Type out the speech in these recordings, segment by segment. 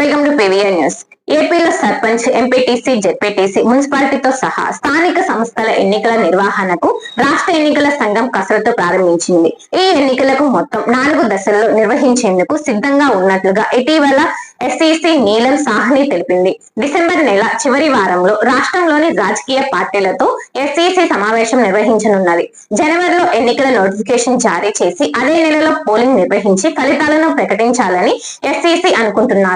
Welcome to PVR news. ఏపీలో sarpanch MPTC ZPTC మున్సిపాలిటీతో సహా స్థానిక సంస్థల ఎన్నికల నిర్వహణకు రాష్ట్ర ఎన్నికల సంఘం కసరత్తు ప్రారంభించింది. ఈ ఎన్నికలకు మొత్తం నాలుగు దశల్లో నిర్వహించేందుకు సిద్ధంగా ఉన్నట్లుగా ఇటీవల ఎస్ఈసి నీలం సాహ్ని తెలిపింది. డిసెంబర్ నెల చివరి వారంలో రాష్ట్రంలోని రాజకీయ పార్టీలతో ఎస్ఈసి సమావేశం నిర్వహించనున్నది. జనవరిలో ఎన్నికల నోటిఫికేషన్ జారీ చేసి అదే నెలలో పోలింగ్ నిర్వహించి ఫలితాలను ప్రకటించాలని ఎస్ఈసి అనుకుంటున్నారు.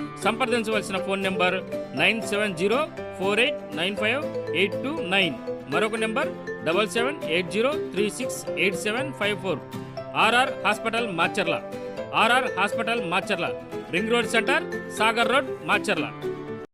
సంప్రదించవలసిన phone number nine seven zero four eight nine five eight two nine. మరొక number double seven eight zero three six eight seven five four. RR hospital Macherla. RR hospital Macherla. Ring road centre Sagar road Macherla.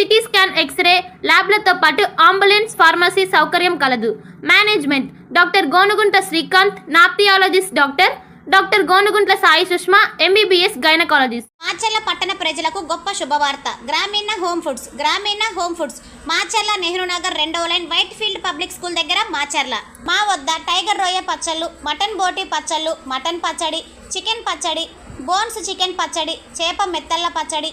CT scan X ray ల్యాబ్లతో పాటు ambulance pharmacy సౌకర్యం కలదు. Management doctor Gonugunta Srikanth nephrologist doctor doctor Gonuguntla Sai Sushma MBBS gynaecologist. Macherla పట్టణ ప్రజలకు గొప్ప శుభవార్త. Grameena home foods Grameena home foods. Macherla Nehru Nagar రెండవ line white field public school దగ్గర మాచర్ల. మా వద్ద టైగర్ రొయ్య పచ్చళ్ళు మటన్ బోటి పచ్చళ్ళు మటన్ పచ్చడి చికెన్ పచ్చడి బోన్స్ చికెన్ పచ్చడి చేప మెత్తళ్ళ పచ్చడి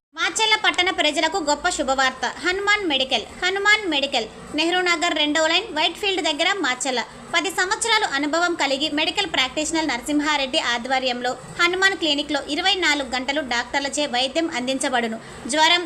Macherla పట్టణ ప్రజలకు గొప్ప శుభవార్త. హనుమాన్ మెడికల్ హనుమాన్ మెడికల్ నెహ్రూ నగర్ రెండో లైన్ వైట్ ఫీల్డ్ దగ్గర మాచెల్ల పది సంవత్సరాలు అనుభవం కలిగి మెడికల్ ప్రాక్టీషనర్ నరసింహారెడ్డి ఆధ్వర్యంలో హనుమాన్ క్లినిక్లో ఇరవై నాలుగు గంటలు డాక్టర్లచే వైద్యం అందించబడును. జ్వరం